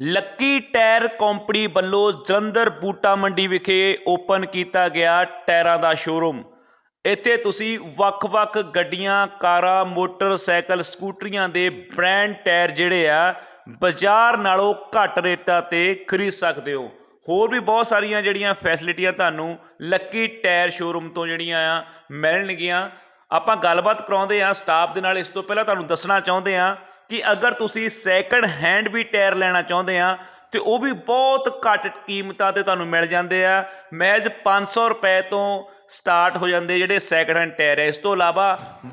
Lucky tyre company ਵੱਲੋਂ ਜਲੰਧਰ ਬੂਟਾ ਮੰਡੀ ਵਿਖੇ ਓਪਨ ਕੀਤਾ ਗਿਆ ਟਾਇਰਾਂ ਦਾ ਸ਼ੋਰੂਮ। ਇੱਥੇ ਤੁਸੀਂ ਵੱਖ-ਵੱਖ ਗੱਡੀਆਂ, ਕਾਰਾਂ, ਮੋਟਰਸਾਈਕਲ, ਸਕੂਟਰੀਆਂ ਦੇ ਬ੍ਰਾਂਡ ਟਾਇਰ ਜਿਹੜੇ ਆ, ਬਾਜ਼ਾਰ ਨਾਲੋਂ ਘੱਟ ਰੇਟਾਂ ਤੇ ਖਰੀਦ ਸਕਦੇ ਹੋ। ਹੋਰ ਵੀ ਬਹੁਤ ਸਾਰੀਆਂ ਜਿਹੜੀਆਂ ਫੈਸਿਲਿਟੀਆਂ ਤੁਹਾਨੂੰ ਲੱਕੀ ਟਾਇਰ ਸ਼ੋਰੂਮ ਤੋਂ ਜਿਹੜੀਆਂ ਆ, ਮਿਲਣਗੀਆਂ। ਆਪਾਂ ਗੱਲਬਾਤ ਕਰਾਉਂਦੇ ਆ ਸਟਾਫ ਦੇ ਨਾਲ ਇਸ ਤੋਂ ਪਹਿਲਾਂ ਤੁਹਾਨੂੰ ਦੱਸਣਾ ਚਾਹੁੰਦੇ ਆ ਕਿ ਅਗਰ ਤੁਸੀਂ ਸੈਕੰਡ ਹੈਂਡ ਵੀ ਟਾਇਰ ਲੈਣਾ ਚਾਹੁੰਦੇ ਆ, ਤੇ ਉਹ ਵੀ ਬਹੁਤ ਘੱਟ ਕੀਮਤਾਂ ਤੇ ਤੁਹਾਨੂੰ ਮਿਲ ਜਾਂਦੇ ਆ। ਮੈਜ 500 ਰੁਪਏ ਤੋਂ ਸਟਾਰਟ ਹੋ ਜਾਂਦੇ ਜਿਹੜੇ ਸੈਕੰਡ ਹੈਂਡ ਟਾਇਰ ਹੈ ਇਸ ਤੋਂ ਇਲਾਵਾ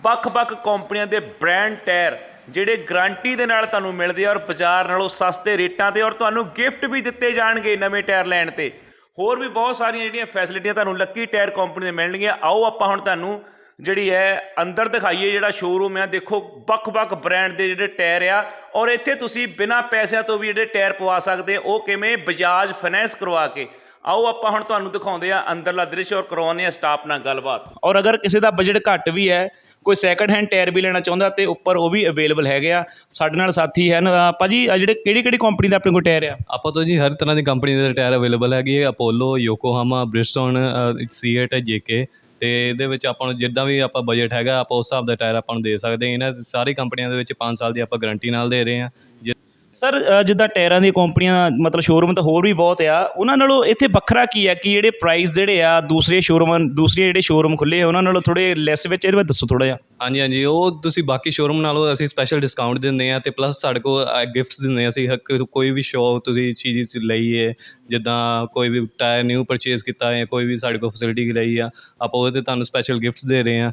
ਵੱਖ-ਵੱਖ ਕੰਪਨੀਆਂ ਦੇ ਬ੍ਰਾਂਡ ਟਾਇਰ ਜਿਹੜੇ ਗਾਰੰਟੀ ਦੇ ਨਾਲ ਤੁਹਾਨੂੰ ਮਿਲਦੇ ਆ ਔਰ ਬਾਜ਼ਾਰ ਨਾਲੋਂ ਸਸਤੇ ਰੇਟਾਂ ਤੇ ਔਰ ਤੁਹਾਨੂੰ ਗਿਫਟ ਵੀ ਦਿੱਤੇ ਜਾਣਗੇ ਨਵੇਂ ਟਾਇਰ ਲੈਣ ਤੇ। ਹੋਰ ਵੀ ਬਹੁਤ ਸਾਰੀਆਂ ਜਿਹੜੀਆਂ ਫੈਸਿਲਿਟੀਆਂ ਤੁਹਾਨੂੰ ਲੱਕੀ ਟਾਇਰ ਕੰਪਨੀ ਦੇ ਮਿਲਣਗੀਆਂ। ਆਓ ਆਪਾਂ ਹੁਣ ਤੁਹਾਨੂੰ ਜਿਹੜੀ ਹੈ ਅੰਦਰ ਦਿਖਾਈਏ ਜਿਹੜਾ ਸ਼ੋਰੂਮ ਹੈ ਦੇਖੋ ਵੱਖ-ਵੱਖ ਬ੍ਰਾਂਡ ਦੇ ਜਿਹੜੇ ਟਾਇਰ ਆ ਔਰ ਇੱਥੇ ਤੁਸੀਂ ਬਿਨਾਂ ਪੈਸਿਆਂ ਤੋਂ ਵੀ ਜਿਹੜੇ ਟਾਇਰ ਪਵਾ ਸਕਦੇ ਹੋ ਉਹ ਕਿਵੇਂ ਬਜਾਜ ਫਾਈਨੈਂਸ ਕਰਵਾ ਕੇ। ਆਓ ਆਪਾਂ ਹੁਣ ਤੁਹਾਨੂੰ ਦਿਖਾਉਂਦੇ ਆ ਅੰਦਰਲਾ ਦ੍ਰਿਸ਼ ਔਰ ਕਰਵਾਉਂਦੇ ਆ ਸਟਾਫ ਨਾਲ ਗੱਲਬਾਤ। ਔਰ ਅਗਰ ਕਿਸੇ ਦਾ ਬਜਟ ਘੱਟ ਵੀ ਹੈ ਕੋਈ ਸੈਕੰਡ ਹੈਂਡ ਟਾਇਰ ਵੀ ਲੈਣਾ ਚਾਹੁੰਦਾ ਤੇ ਉੱਪਰ ਉਹ ਵੀ ਅਵੇਲੇਬਲ ਹੈਗੇ ਆ ਸਾਡੇ ਨਾਲ ਸਾਥੀ ਹਨ ਭਾਜੀ ਆਹ ਜਿਹੜੇ ਕਿਹੜੀ ਕਿਹੜੀ ਕੰਪਨੀ ਦਾ ਆਪਣੇ ਕੋਲ ਟਾਇਰ ਆ? ਆਪਾਂ ਤੋਂ ਜੀ ਹਰ ਤਰ੍ਹਾਂ ਦੀ ਕੰਪਨੀ ਦੇ ਟਾਇਰ ਅਵੇਲੇਬਲ ਹੈਗੇ ਆ Apollo Yokohama Bridgestone CEAT JK ਅਤੇ ਇਹਦੇ ਵਿੱਚ ਆਪਾਂ ਨੂੰ ਜਿੱਦਾਂ ਵੀ ਆਪਾਂ ਬਜਟ ਹੈਗਾ, ਆਪਾਂ ਉਸ ਹਿਸਾਬ ਦਾ ਟਾਇਰ ਆਪਾਂ ਨੂੰ ਦੇ ਸਕਦੇ ਇਹਨਾਂ ਸਾਰੀ ਕੰਪਨੀਆਂ ਦੇ ਵਿੱਚ ਪੰਜ ਸਾਲ ਦੀ ਆਪਾਂ ਗਰੰਟੀ ਨਾਲ ਦੇ ਰਹੇ ਹਾਂ। ਜਿ- ਸਰ ਜਿੱਦਾਂ ਟਾਇਰਾਂ ਦੀਆਂ ਕੰਪਨੀਆਂ, ਮਤਲਬ ਸ਼ੋਰੂਮ ਤਾਂ ਹੋਰ ਵੀ ਬਹੁਤ ਆ, ਉਹਨਾਂ ਨਾਲੋਂ ਇੱਥੇ ਵੱਖਰਾ ਕੀ ਹੈ ਕਿ ਜਿਹੜੇ ਪ੍ਰਾਈਸ ਜਿਹੜੇ ਆ, ਦੂਸਰੇ ਸ਼ੋਰੂਮ ਦੂਸਰੇ ਜਿਹੜੇ ਸ਼ੋਰੂਮ ਖੁੱਲੇ ਆ, ਉਹਨਾਂ ਨਾਲੋਂ ਥੋੜੇ ਲੈਸ ਵਿੱਚ ਇਹਦੇ ਬਾਰੇ ਦੱਸੋ ਥੋੜਾ ਜਿਹਾ। ਹਾਂਜੀ ਹਾਂਜੀ, ਉਹ ਤੁਸੀਂ ਬਾਕੀ ਸ਼ੋਰੂਮ ਨਾਲੋਂ ਅਸੀਂ ਸਪੈਸ਼ਲ ਡਿਸਕਾਊਂਟ ਦਿੰਦੇ ਆ ਤੇ ਪਲੱਸ ਸਾਡੇ ਕੋਲ ਗਿਫਟਸ ਦਿੰਦੇ ਆ ਅਸੀਂ। ਹੱਕ- ਕੋਈ ਵੀ ਸ਼ੋਅ ਤੁਸੀਂ ਚੀਜ਼ ਲਈ ਹੈ ਜਿੱਦਾਂ ਕੋਈ ਵੀ ਟਾਇਰ ਨਿਊ ਪਰਚੇਸ ਕੀਤਾ ਹੈ ਕੋਈ ਵੀ ਸਾਡੇ ਕੋਲ ਫੈਸਿਲਿਟੀ ਲਈ ਆ, ਆਪਾਂ ਉਹਦੇ ਤੇ ਤੁਹਾਨੂੰ ਸਪੈਸ਼ਲ ਗਿਫਟਸ ਦੇ ਰਹੇ ਆ।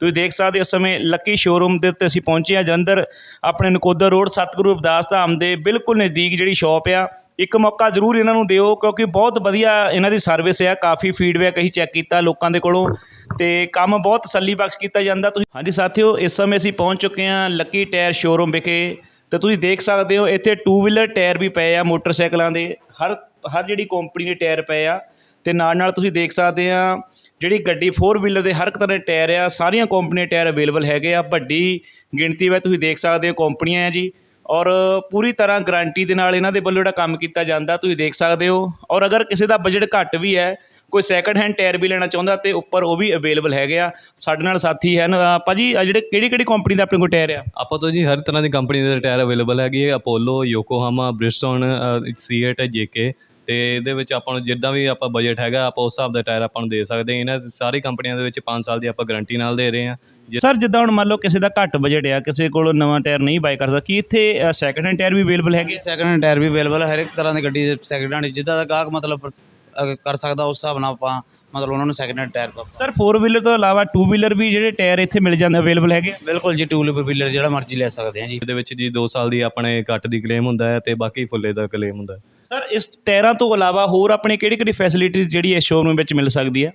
ਤੁਸੀਂ ਦੇਖ ਸਕਦੇ ਹੋ ਇਸ ਸਮੇਂ ਲੱਕੀ ਸ਼ੋਰੂਮ ਦੇ ਉੱਤੇ ਅਸੀਂ ਪਹੁੰਚੇ ਹਾਂ। ਜਲੰਧਰ, ਆਪਣੇ ਨਕੋਦਰ ਰੋਡ, ਸਤਿਗੁਰੂ ਅਰਦਾਸ ਧਾਮ ਦੇ ਬਿਲਕੁਲ ਨਜ਼ਦੀਕ ਜਿਹੜੀ ਸ਼ਾਪ ਆ, ਇੱਕ ਮੌਕਾ ਜ਼ਰੂਰ ਇਹਨਾਂ ਨੂੰ ਦਿਓ, ਕਿਉਂਕਿ ਬਹੁਤ ਵਧੀਆ ਇਹਨਾਂ ਦੀ ਸਰਵਿਸ ਆ। ਕਾਫੀ ਫੀਡਬੈਕ ਅਸੀਂ ਚੈੱਕ ਕੀਤਾ ਲੋਕਾਂ ਦੇ ਕੋਲੋਂ ਤੇ ਕੰਮ ਬਹੁਤ ਤਸੱਲੀ ਬਖਸ਼ ਕੀਤਾ ਜਾਂਦਾ। ਤੁਸੀਂ ਹਾਂਜੀ ਸਾਥੀਓ, ਇਸ ਸਮੇਂ ਅਸੀਂ ਪਹੁੰਚ ਚੁੱਕੇ ਹਾਂ ਲੱਕੀ ਟਾਇਰ ਸ਼ੋਰੂਮ ਵਿਖੇ। ਤੇ ਤੁਸੀਂ ਦੇਖ ਸਕਦੇ ਹੋ, ਇੱਥੇ ਟੂ ਵੀਲਰ ਟਾਇਰ ਵੀ ਪਏ ਆ ਮੋਟਰਸਾਈਕਲਾਂ ਦੇ। ਹਰ ਹਰ ਜਿਹੜੀ ਕੰਪਨੀ ਦੇ ਟਾਇਰ ਪਏ ਆ। ਤੇ ਨਾਲ ਨਾਲ ਤੁਸੀਂ ਦੇਖ ਸਕਦੇ ਆ ਜਿਹੜੀ ਗੱਡੀ 4 ਵੀਲਰ ਦੇ ਹਰ ਇੱਕ ਤਰ੍ਹਾਂ ਦੇ ਟਾਇਰ ਆ ਸਾਰੀਆਂ ਕੰਪਨੀ ਟਾਇਰ ਅਵੇਲੇਬਲ ਹੈਗੇ ਆ ਵੱਡੀ ਗਿਣਤੀ ਵਿੱਚ ਤੁਸੀਂ ਦੇਖ ਸਕਦੇ ਹੋ ਕੰਪਨੀਆਂ ਆ ਜੀ ਔਰ ਪੂਰੀ ਤਰ੍ਹਾਂ ਗਾਰੰਟੀ ਦੇ ਨਾਲ ਇਹਨਾਂ ਦੇ ਵੱਲੋਂ ਜਿਹੜਾ ਕੰਮ ਕੀਤਾ ਜਾਂਦਾ ਤੁਸੀਂ ਦੇਖ ਸਕਦੇ ਹੋ ਔਰ ਅਗਰ ਕਿਸੇ ਦਾ ਬਜਟ ਘੱਟ ਵੀ ਹੈ ਕੋਈ ਸੈਕੰਡ ਹੈਂਡ ਟਾਇਰ ਵੀ ਲੈਣਾ ਚਾਹੁੰਦਾ ਤੇ ਉੱਪਰ ਉਹ ਵੀ ਅਵੇਲੇਬਲ ਹੈਗੇ ਆ ਸਾਡੇ ਨਾਲ ਸਾਥੀ ਹਨ ਅ, ਭਾਜੀ ਆਹ ਜਿਹੜੇ ਕਿਹੜੀ ਕਿਹੜੀ ਕੰਪਨੀ ਦਾ ਆਪਣੇ ਕੋਲ ਟਾਇਰ ਆ? ਆਪਾਂ ਤੋਂ ਜੀ ਹਰ ਤਰ੍ਹਾਂ ਦੀ ਕੰਪਨੀ ਦੇ ਟਾਇਰ ਅਵੇਲੇਬਲ ਹੈਗੇ ਆ Apollo Yokohama Bridgestone CEAT JK ਤੇ ਇਹਦੇ ਵਿੱਚ ਆਪਾਂ ਨੂੰ ਜਿੱਦਾਂ ਵੀ ਆਪਾਂ ਬਜਟ ਹੈਗਾ ਆਪਾਂ ਉਸ ਹਿਸਾਬ ਦਾ ਟਾਇਰ ਆਪਾਂ ਨੂੰ ਦੇ ਸਕਦੇ ਹਾਂ ਇਹਨਾਂ ਸਾਰੀ ਕੰਪਨੀਆਂ ਦੇ ਵਿੱਚ 5 ਸਾਲ ਦੀ ਆਪਾਂ ਗਾਰੰਟੀ ਨਾਲ ਦੇ ਰਹੇ ਹਾਂ ਜਿ- ਸਰ ਜਿੱਦਾਂ ਹੁਣ ਮੰਨ ਲਓ ਕਿਸੇ ਦਾ ਘੱਟ ਬਜਟ ਆ ਕਿਸੇ ਕੋਲ ਨਵਾਂ ਟਾਇਰ ਨਹੀਂ ਬਾਈ ਕਰਦਾ ਕੀ ਇੱਥੇ ਸੈਕੰਡ ਹੈਂਡ ਟਾਇਰ ਵੀ ਅਵੇਲੇਬਲ ਹੈਗੇ? ਸੈਕਿੰਡ ਹੈਂਡ ਟਾਇਰ ਵੀ ਅਵੇਲੇਬਲ ਹੈ ਹਰ ਇੱਕ ਤਰ੍ਹਾਂ ਦੀ ਗੱਡੀ ਦੇ ਸੈਕਿੰਡ ਹੈਂਡ ਜਿੱਦਾਂ ਦਾ ਗਾਹਕ ਮਤਲਬ ਕਰ ਸਕਦਾ ਉਸ ਹਿਸਾਬ ਨਾਲ ਆਪਾਂ ਮਤਲਬ ਉਹਨਾਂ ਨੂੰ ਸੈਕਿੰਡ ਹੈਂਡ ਟਾਇਰ ਪਾ ਸਰ 4 ਵੀਲਰ ਤੋਂ ਇਲਾਵਾ 2 ਵੀਲਰ ਵੀ ਜਿਹੜੇ ਟਾਇਰ ਇੱਥੇ ਮਿਲ ਜਾਂਦੇ ਅਵੇਲੇਬਲ ਹੈਗੇ? ਆ? ਬਿਲਕੁਲ ਜੀ ਟੂਲ ਵੀਲਰ ਜਿਹੜਾ ਮਰਜ਼ੀ ਲੈ ਸਕਦੇ ਹਾਂ ਜੀ। ਇਹਦੇ ਵਿੱਚ ਜੀ 2 ਸਾਲ ਦੀ ਆਪਣੇ ਕੱਟ ਦੀ ਕਲੇਮ ਹੁੰਦਾ ਹੈ ਤੇ ਬਾਕੀ ਫੁੱਲੇ ਦਾ ਕਲੇਮ ਹੁੰਦਾ ਹੈ। ਸਰ ਇਸ ਟਾਇਰਾਂ ਤੋਂ ਇਲਾਵਾ ਹੋਰ ਆਪਣੇ ਕਿਹੜੀ ਕਿਹੜੀ ਫੈਸਿਲਿਟੀ ਜਿਹੜੀ ਇਸ ਸ਼ੋਰੂਮ ਵਿੱਚ ਮਿਲ ਸਕਦੀ ਹੈ?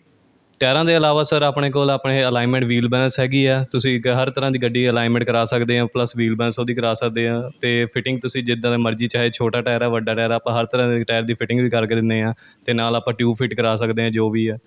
ਟਾਇਰਾਂ ਦੇ ਇਲਾਵਾ ਸਰ ਆਪਣੇ ਕੋਲ ਆਪਣੇ ਅਲਾਈਨਮੈਂਟ ਵੀਲ ਬੈਲੈਂਸ ਹੈਗੀ ਆ। ਤੁਸੀਂ ਕ- ਹਰ ਤਰ੍ਹਾਂ ਦੀ ਗੱਡੀ ਅਲਾਈਨਮੈਂਟ ਕਰਾ ਸਕਦੇ ਆ ਪਲੱਸ ਵੀਲ ਬੈਲੈਂਸ ਉਹਦੀ ਕਰਾ ਸਕਦੇ ਹਾਂ ਅਤੇ ਫਿਟਿੰਗ ਤੁਸੀਂ ਜਿੱਦਾਂ ਦਾ ਮਰਜ਼ੀ, ਚਾਹੇ ਛੋਟਾ ਟਾਇਰ ਆ, ਵੱਡਾ ਟਾਇਰ ਆ, ਆਪਾਂ ਹਰ ਤਰ੍ਹਾਂ ਦੇ ਟਾਇਰ ਦੀ ਫਿਟਿੰਗ ਵੀ ਕਰਕੇ ਦਿੰਦੇ ਹਾਂ ਅਤੇ ਨਾਲ ਆਪਾਂ ਟਿਊਬ ਫਿੱਟ ਕਰਾ ਸਕਦੇ ਹਾਂ ਜੋ ਵੀ ਆ।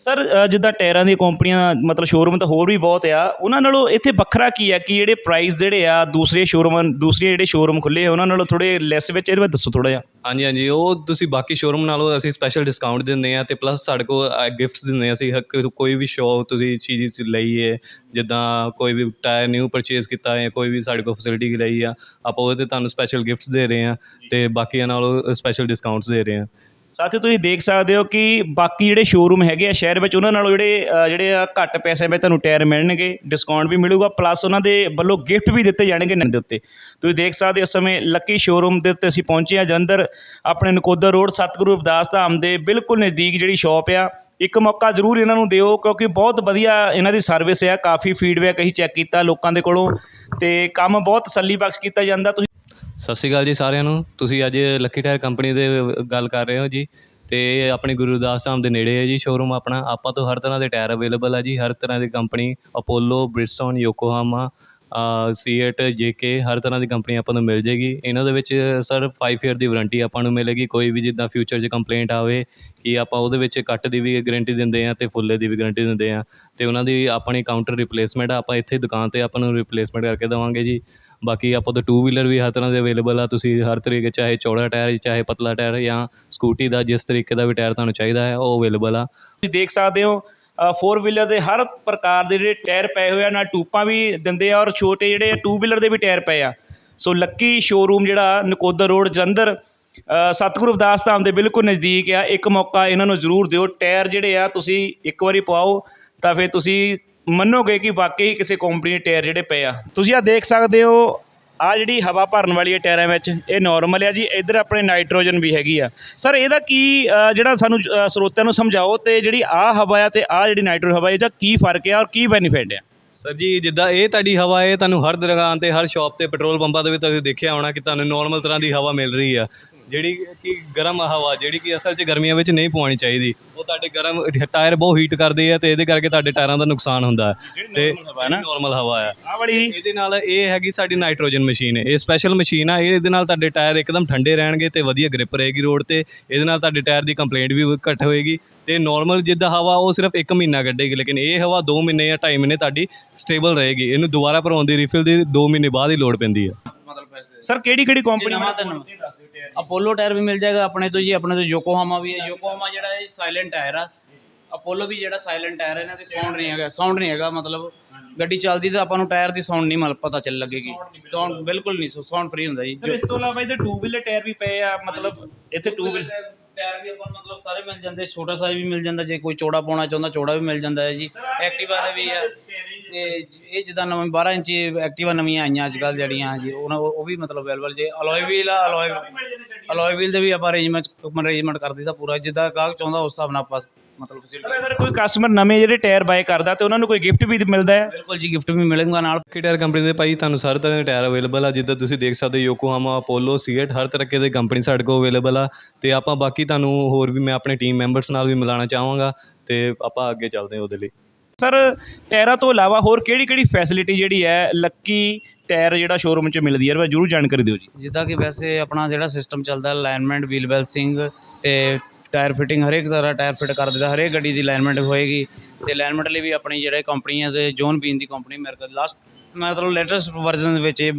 ਸਰ ਜਿੱਦਾਂ ਟਾਇਰਾਂ ਦੀਆਂ ਕੰਪਨੀਆਂ, ਮਤਲਬ ਸ਼ੋਰੂਮ ਤਾਂ ਹੋਰ ਵੀ ਬਹੁਤ ਆ, ਉਹਨਾਂ ਨਾਲੋਂ ਇੱਥੇ ਵੱਖਰਾ ਕੀ ਹੈ ਕਿ ਜਿਹੜੇ ਪ੍ਰਾਈਸ ਜਿਹੜੇ ਆ, ਦੂਸਰੇ ਸ਼ੋਰੂਮ ਦੂਸਰੇ ਜਿਹੜੇ ਸ਼ੋਰੂਮ ਖੁੱਲੇ ਆ, ਉਹਨਾਂ ਨਾਲੋਂ ਥੋੜੇ ਲੈਸ ਵਿੱਚ ਇਹਦੇ ਬਾਰੇ ਦੱਸੋ ਥੋੜਾ ਜਿਹਾ। ਹਾਂਜੀ ਹਾਂਜੀ, ਉਹ ਤੁਸੀਂ ਬਾਕੀ ਸ਼ੋਰੂਮ ਨਾਲੋਂ ਅਸੀਂ ਸਪੈਸ਼ਲ ਡਿਸਕਾਊਂਟ ਦਿੰਦੇ ਆ ਤੇ ਪਲੱਸ ਸਾਡੇ ਕੋਲ ਗਿਫਟਸ ਦਿੰਦੇ ਆ ਅਸੀਂ ਹੱਕ- ਕੋਈ ਵੀ ਸ਼ੋਅ ਤੁਸੀਂ ਚੀਜ਼ ਲਈ ਹੈ ਜਿੱਦਾਂ ਕੋਈ ਵੀ ਟਾਇਰ ਨਿਊ ਪਰਚੇਸ ਕੀਤਾ ਹੈ ਕੋਈ ਵੀ ਸਾਡੇ ਕੋਲ ਫੈਸਿਲਿਟੀ ਲਈ ਆ, ਆਪਾਂ ਉਹਦੇ ਤੇ ਤੁਹਾਨੂੰ ਸਪੈਸ਼ਲ ਗਿਫਟਸ ਦੇ ਰਹੇ ਆ ਤੇ ਬਾਕੀਆਂ ਨਾਲੋਂ ਸਪੈਸ਼ਲ ਡਿਸਕਾਊਂਟਸ ਦੇ ਰਹੇ ਆ। ਸਾਥੀਓ ਤੁਸੀਂ ਦੇਖ ਸਕਦੇ ਹੋ ਕਿ ਬਾਕੀ ਜਿਹੜੇ ਸ਼ੋਰੂਮ ਹੈਗੇ ਆ ਸ਼ਹਿਰ ਵਿੱਚ ਉਹਨਾਂ ਨਾਲੋਂ ਜਿਹੜੇ ਅ, ਜਿਹੜੇ ਆ ਘੱਟ ਪੈਸੇ ਵਿੱਚ ਤੁਹਾਨੂੰ ਟਾਇਰ ਮਿਲਣਗੇ ਡਿਸਕਾਊਂਟ ਵੀ ਮਿਲੂਗਾ ਪਲੱਸ ਉਹਨਾਂ ਦੇ ਵੱਲੋਂ ਗਿਫਟ ਵੀ ਦਿੱਤੇ ਜਾਣਗੇ ਨੰਦ ਦੇ ਉੱਤੇ। ਤੁਸੀਂ ਦੇਖ ਸਕਦੇ ਹੋ ਇਸ ਸਮੇਂ ਲੱਕੀ ਸ਼ੋਰੂਮ ਦੇ ਉੱਤੇ ਅਸੀਂ ਪਹੁੰਚੇ ਹਾਂ ਜਲੰਧਰ ਆਪਣੇ ਨਕੋਦਰ ਰੋਡ ਸਤਿਗੁਰੂ ਅਰਦਾਸ ਧਾਮ ਦੇ ਬਿਲਕੁਲ ਨਜ਼ਦੀਕ ਜਿਹੜੀ ਸ਼ਾਪ ਆ। ਇੱਕ ਮੌਕਾ ਜ਼ਰੂਰ ਇਹਨਾਂ ਨੂੰ ਦਿਓ ਕਿਉਂਕਿ ਬਹੁਤ ਵਧੀਆ ਇਹਨਾਂ ਦੀ ਸਰਵਿਸ ਆ ਕਾਫੀ ਫੀਡਬੈਕ ਅਸੀਂ ਚੈੱਕ ਕੀਤਾ ਲੋਕਾਂ ਦੇ ਕੋਲੋਂ ਤੇ ਕੰਮ ਬਹੁਤ ਤਸੱਲੀ ਬਖਸ਼ ਕੀਤਾ ਜਾਂਦਾ। ਤੁਸੀਂ ਸਤਿ ਸ਼੍ਰੀ ਅਕਾਲ ਜੀ ਸਾਰਿਆਂ ਨੂੰ। ਤੁਸੀਂ ਅੱਜ ਲੱਕੀ ਟਾਇਰ ਕੰਪਨੀ ਦੇ ਗੱਲ ਕਰ ਰਹੇ ਹੋ ਜੀ। ਅਤੇ ਆਪਣੇ ਗੁਰੂਦਾਸ ਧਾਮ ਦੇ ਨੇੜੇ ਹੈ ਜੀ ਸ਼ੋਅਰੂਮ ਆਪਣਾ। ਆਪਾਂ ਤੋਂ ਹਰ ਤਰ੍ਹਾਂ ਦੇ ਟਾਇਰ ਅਵੇਲੇਬਲ ਹੈ ਜੀ, ਹਰ ਤਰ੍ਹਾਂ ਦੀ company Apollo Bridgestone Yokohama CEAT JK ਹਰ ਤਰ੍ਹਾਂ ਦੀ ਕੰਪਨੀ ਆਪਾਂ ਨੂੰ ਮਿਲ ਜੇਗੀ। ਇਹਨਾਂ ਦੇ ਵਿੱਚ ਸਰ 5 ਈਅਰ ਦੀ ਵਾਰੰਟੀ ਆਪਾਂ ਨੂੰ ਮਿਲੇਗੀ। ਕੋਈ ਵੀ ਜਿੱਦਾਂ ਫਿਊਚਰ 'ਚ ਕੰਪਲੇਂਟ ਆਵੇ ਕਿ ਆਪਾਂ ਉਹਦੇ ਵਿੱਚ ਕੱਟ ਦੀ ਵੀ ਗਾਰੰਟੀ ਦਿੰਦੇ ਆ ਤੇ ਫੁੱਲੇ ਦੀ ਵੀ ਗਾਰੰਟੀ ਦਿੰਦੇ ਆ। ਤੇ ਉਹਨਾਂ ਦੀ ਆਪਣੀ ਕਾਊਂਟਰ ਰਿਪਲੇਸਮੈਂਟ ਆਪਾਂ ਇੱਥੇ ਦੁਕਾਨ ਤੇ ਆਪਾਂ ਨੂੰ ਰਿਪਲੇਸਮੈਂਟ ਕਰਕੇ ਦੇਵਾਂਗੇ ਜੀ। ਬਾਕੀ ਆਪਾਂ ਤੋਂ ਟੂ ਵੀਲਰ ਵੀ ਹਰ ਤਰ੍ਹਾਂ ਦੇ ਅਵੇਲੇਬਲ ਆ, ਤੁਸੀਂ ਹਰ ਤਰੀਕੇ ਚਾਹੇ ਚੌੜਾ ਟਾਇਰ, ਚਾਹੇ ਪਤਲਾ ਟਾਇਰ ਜਾਂ ਸਕੂਟੀ ਦਾ, ਜਿਸ ਤਰੀਕੇ ਦਾ ਵੀ ਟਾਇਰ ਤੁਹਾਨੂੰ ਚਾਹੀਦਾ ਹੈ, ਉਹ ਅਵੇਲੇਬਲ ਆ। ਤੁਸੀਂ ਦੇਖ ਸਕਦੇ ਹੋ ਫੋਰ ਵੀਲਰ ਦੇ ਹਰ ਪ੍ਰਕਾਰ ਦੇ ਜਿਹੜੇ ਟਾਇਰ ਪਏ ਹੋਏ ਆ, ਨਾਲ ਟੂਪਾਂ ਵੀ ਦਿੰਦੇ ਆ, ਔਰ ਛੋਟੇ ਜਿਹੜੇ ਟੂ ਵੀਲਰ ਦੇ ਵੀ ਟਾਇਰ ਪਏ ਆ। ਸੋ ਲੱਕੀ ਸ਼ੋਰੂਮ ਜਿਹੜਾ ਨਕੋਦਰ ਰੋਡ, ਜਲੰਧਰ ਸਤਿਗੁਰੂ ਅਰਦਾਸ ਧਾਮ ਦੇ ਬਿਲਕੁਲ ਨਜ਼ਦੀਕ ਆ। ਇੱਕ ਮੌਕਾ ਇਹਨਾਂ ਨੂੰ ਜ਼ਰੂਰ ਦਿਓ। ਟਾਇਰ ਜਿਹੜੇ ਆ, ਤੁਸੀਂ ਇੱਕ ਵਾਰੀ ਪਵਾਓ, ਤਾਂ ਫਿਰ ਤੁਸੀਂ ਮੰਨੋਗੇ ਕਿ ਵਾਕਈ ਕਿਸੇ ਕੰਪਨੀ ਦੇ ਟਾਇਰ ਜਿਹੜੇ ਪਏ ਆ? ਤੁਸੀਂ ਆ ਦੇਖ ਸਕਦੇ ਹੋ ਆ ਜਿਹੜੀ ਹਵਾ ਭਰਨ ਵਾਲੀ ਹੈ ਟਾਇਰਾਂ ਵਿੱਚ, ਇਹ ਨਾਰਮਲ ਆ ਜੀ, ਇੱਧਰ ਆਪਣੇ ਨਾਈਟ੍ਰੋਜਨ ਵੀ ਹੈਗੀ ਆ। ਸਰ ਇਹਦਾ ਕੀ ਜਿਹੜਾ ਸਾਨੂੰ ਸਰੋਤਿਆਂ ਨੂੰ ਸਮਝਾਓ ਤੇ ਜਿਹੜੀ ਆ ਹਵਾ ਆ ਤੇ ਆ ਜਿਹੜੀ ਨਾਈਟ੍ਰੋਜਨ ਹਵਾ ਇਹਦਾ ਕੀ ਫ਼ਰਕ ਆ ਔਰ ਕੀ ਬੈਨੀਫਿਟ ਆ? ਸਰ ਜੀ, ਜਿੱਦਾਂ ਇਹ ਤੁਹਾਡੀ ਹਵਾ ਹੈ ਤੁਹਾਨੂੰ ਹਰ ਦੁਕਾਨ ਤੇ, ਹਰ ਸ਼ਾਪ ਤੇ ਪੈਟਰੋਲ ਪੰਪਾਂ ਤੇ ਵੀ ਤੁਸੀਂ ਦੇਖਿਆ ਹੋਣਾ ਕਿ ਤੁਹਾਨੂੰ ਨਾਰਮਲ ਤਰ੍ਹਾਂ ਦੀ ਹਵਾ ਮਿਲ ਰਹੀ ਆ। ਜਿਹੜੀ ਕਿ ਗਰਮ ਹਵਾ ਜਿਹੜੀ ਕਿ ਅਸਲ 'ਚ ਗਰਮੀਆਂ ਵਿੱਚ ਨਹੀਂ ਪਵਾਉਣੀ ਚਾਹੀਦੀ ਉਹ ਤੁਹਾਡੇ ਗਰਮ ਟਾਇਰ ਬਹੁਤ ਹੀਟ ਕਰਦੇ ਆ ਤੇ ਇਹਦੇ ਕਰਕੇ ਤੁਹਾਡੇ ਟਾਇਰਾਂ ਦਾ ਨੁਕਸਾਨ ਹੁੰਦਾ ਹੈ। ਤੇ ਨਾਰਮਲ ਹਵਾ ਆ ਆ ਵਾਲੀ ਇਹਦੇ ਨਾਲ ਇਹ ਹੈਗੀ ਸਾਡੀ ਨਾਈਟ੍ਰੋਜਨ ਮਸ਼ੀਨ ਇਹ ਸਪੈਸ਼ਲ ਮਸ਼ੀਨ ਆ। ਇਹ ਇਹਦੇ ਨਾਲ ਤੁਹਾਡੇ ਟਾਇਰ ਇੱਕਦਮ ਠੰਡੇ ਰਹਿਣਗੇ ਤੇ ਵਧੀਆ ਗ੍ਰਿਪ ਰਹੇਗੀ ਰੋਡ ਤੇ। ਇਹਦੇ ਨਾਲ ਤੁਹਾਡੇ ਟਾਇਰ ਦੀ ਕੰਪਲੇਂਟ ਵੀ ਘੱਟ ਹੋਏਗੀ। ਤੇ ਨਾਰਮਲ ਜਿੱਦਾਂ ਹਵਾ ਉਹ ਸਿਰਫ 1 ਮਹੀਨਾ ਕੱਢੇਗੀ ਲੇਕਿਨ ਇਹ ਹਵਾ 2 ਮਹੀਨੇ ਜਾਂ 2.5 ਮਹੀਨੇ ਤੁਹਾਡੀ ਸਟੇਬਲ ਰਹੇਗੀ। ਇਹਨੂੰ ਦੁਬਾਰਾ ਭਰਾਉਣ ਦੀ ਰੀਫਿਲ ਦੀ 2 ਮਹੀਨੇ ਬਾਅਦ ਹੀ ਲੋੜ ਪੈਂਦੀ ਹੈ। ਮਤਲਬ ਪੈਸੇ। ਸਰ ਕਿਹੜੀ ਕਿਹੜੀ ਕੰਪਨੀ ਨਵਾਂ ਤਾਂ ਨਵਾਂ। ਅਪੋਲੋ ਟਾਇਰ ਵੀ ਮਿਲ ਜਾਏਗਾ ਆਪਣੇ ਤੋਂ ਜੀ ਆਪਣੇ ਤੋਂ ਯੋਕੋਹਾਮਾ ਵੀ ਹੈ। ਯੋਕੋਹਾਮਾ ਜਿਹੜਾ ਇਹ ਸਾਇਲੈਂਟ ਟਾਇਰ ਆ। ਅਪੋਲੋ ਵੀ ਜਿਹੜਾ ਸਾਇਲੈਂਟ ਟਾਇਰ ਹੈ ਇਹਨਾਂ ਦੇ ਸਾਊਂਡ ਨਹੀਂ ਹੈਗਾ। ਸਾਊਂਡ ਨਹੀਂ ਹੈਗਾ ਮਤਲਬ ਗੱਡੀ ਚੱਲਦੀ ਤਾਂ ਆਪਾਂ ਨੂੰ ਟਾਇਰ ਦੀ ਸਾਊਂਡ ਨਹੀਂ ਮਤਲਬ ਪਤਾ ਚੱਲ ਲੱਗੇਗੀ। ਸਾਊਂਡ ਬਿਲਕੁਲ ਨਹੀਂ ਸਾਊਂਡ ਫ੍ਰੀ ਹੁੰਦਾ ਜੀ। ਸਰ ਇਸ ਤੋਂ ਇਲਾਵਾ ਇਹਦੇ 2 ਵੀਲਰ ਟਾਇਰ ਵੀ ਪਏ ਆ ਮਤਲਬ ਇੱਥੇ 2 ਵੀਲਰ ਟਾਇਰ ਵੀ ਆਪਾਂ ਨੂੰ ਮਤਲਬ ਸਾਰੇ ਮਿਲ ਜਾਂਦੇ ਛੋਟਾ ਸਾਈਜ਼ ਵੀ ਮਿਲ ਜਾਂਦਾ ਜੇ ਕੋਈ ਚੌੜਾ ਪਾਉਣਾ ਚਾਹੁੰਦਾ ਚੌੜਾ ਵੀ ਮਿਲ ਜਾਂਦਾ ਹੈ ਜੀ। ਐਕਟਿਵਾ ਦੇ ਵੀ ਆ। ਤੇ ਇਹ ਜਿੱਦਾਂ ਨਵੇਂ 12 ਇੰਚੀ ਐਕਟਿਵਾ ਨਵੀਆਂ ਆਈਆਂ ਅੱਜ ਕੱਲ੍ਹ ਜਿਹੜੀਆਂ ਜੀ ਉਹਨਾਂ ਉਹ ਉਹ ਵੀ ਮਤਲਬ ਅਵੇਲੇਬਲ ਜੇ ਅਲੋਏ ਵੀਲ ਆ ਅਲੋਏ ਅਲੋਏ ਵੀਲ ਦੇ ਵੀ ਆਪਾਂ ਅਰੇਂਜਮੈਂਟ ਅਰੇਂਜਮੈਂਟ ਕਰ ਦਿੱਤਾ ਪੂਰਾ ਜਿੱਦਾਂ ਗਾਹਕ ਚਾਹੁੰਦਾ ਉਸ ਹਿਸਾਬ ਨਾਲ ਆਪਾਂ ਮਤਲਬ ਸਰ facility- ਅਗਰ ਕੋਈ ਕਸਟਮਰ ਨਵੇਂ ਜਿਹੜੇ ਟਾਇਰ ਬਾਏ ਕਰਦਾ ਤੇ ਉਹਨਾਂ ਨੂੰ ਕੋਈ ਗਿਫਟ ਵੀ ਮਿਲਦਾ ਹੈ? ਬਿਲਕੁਲ ਜੀ ਗਿਫਟ ਵੀ ਮਿਲੇਗਾ ਨਾਲ। ਕਿ ਟਾਇਰ ਕੰਪਨੀ ਦੇ ਭਾਈ ਤੁਹਾਨੂੰ ਸਾਰੇ ਤਰ੍ਹਾਂ ਦੇ ਟਾਇਰ ਅਵੇਲੇਬਲ ਆ ਜਿੱਦਾਂ ਤੁਸੀਂ ਦੇਖ ਸਕਦੇ ਹੋ ਯੋਕੋਹਾਮਾ ਅਪੋਲੋ ਸੀਏਟ ਹਰ ਤਰ੍ਹਾਂ ਦੇ ਕੰਪਨੀ ਸਾਡੇ ਕੋਲ ਅਵੇਲੇਬਲ ਆ। ਤੇ ਆਪਾਂ ਬਾਕੀ ਤੁਹਾਨੂੰ ਹੋਰ ਵੀ ਮੈਂ ਆਪਣੇ ਟੀਮ ਮੈਂਬਰਸ ਨਾਲ ਵੀ ਮਿਲਾਉਣਾ ਚਾਹਾਂਗਾ ਤੇ ਆਪਾਂ ਅੱਗੇ ਚੱਲਦੇ ਹਾਂ ਉਹਦੇ ਲਈ। ਸਰ, ਟਾਇਰਾਂ ਤੋਂ ਇਲਾਵਾ ਹੋਰ ਕਿਹੜੀ ਕਿਹੜੀ ਫੈਸਿਲਿਟੀ ਜਿਹੜੀ ਹੈ, ਲੱਕੀ ਟਾਇਰ ਜਿਹੜਾ ਸ਼ੋਰੂਮ 'ਚ ਮਿਲਦੀ ਹੈ? ਇਹ ਜਰੂਰ ਜਾਣਕਾਰੀ ਦਿਓ ਜੀ। ਜਿੱਦਾਂ ਕਿ ਵੈਸੇ ਆਪਣਾ ਜਿਹੜਾ ਸਿਸਟਮ ਚੱਲਦਾ ਅਲਾਈਨਮੈਂਟ ਵੀਲ ਬੈਲਸਿੰਗ ਤੇ ਟਾਇਰ ਫਿਟਿੰਗ ਹਰੇਕ ਤਰ੍ਹਾਂ ਟਾਇਰ ਫਿਟ ਕਰ ਦਿੱਤਾ ਹਰੇਕ ਗੱਡੀ ਦੀ ਅਲਾਈਨਮੈਂਟ ਹੋਏਗੀ ਤੇ ਅਲਾਈਨਮੈਂਟ ਲਈ ਵੀ ਆਪਣੀ ਜਿਹੜੇ ਕੰਪਨੀਆਂ ਦੇ ਜੋਨ ਬੀਨ ਦੀ ਕੰਪਨੀ ਮੇਰੇ ਕੋਲ ਲਾਸਟ ਮਤਲਬ ਲੇਟੈਸਟ ਵਰਜ਼ਨ ਦੇ ਵਿੱਚ ਇਹ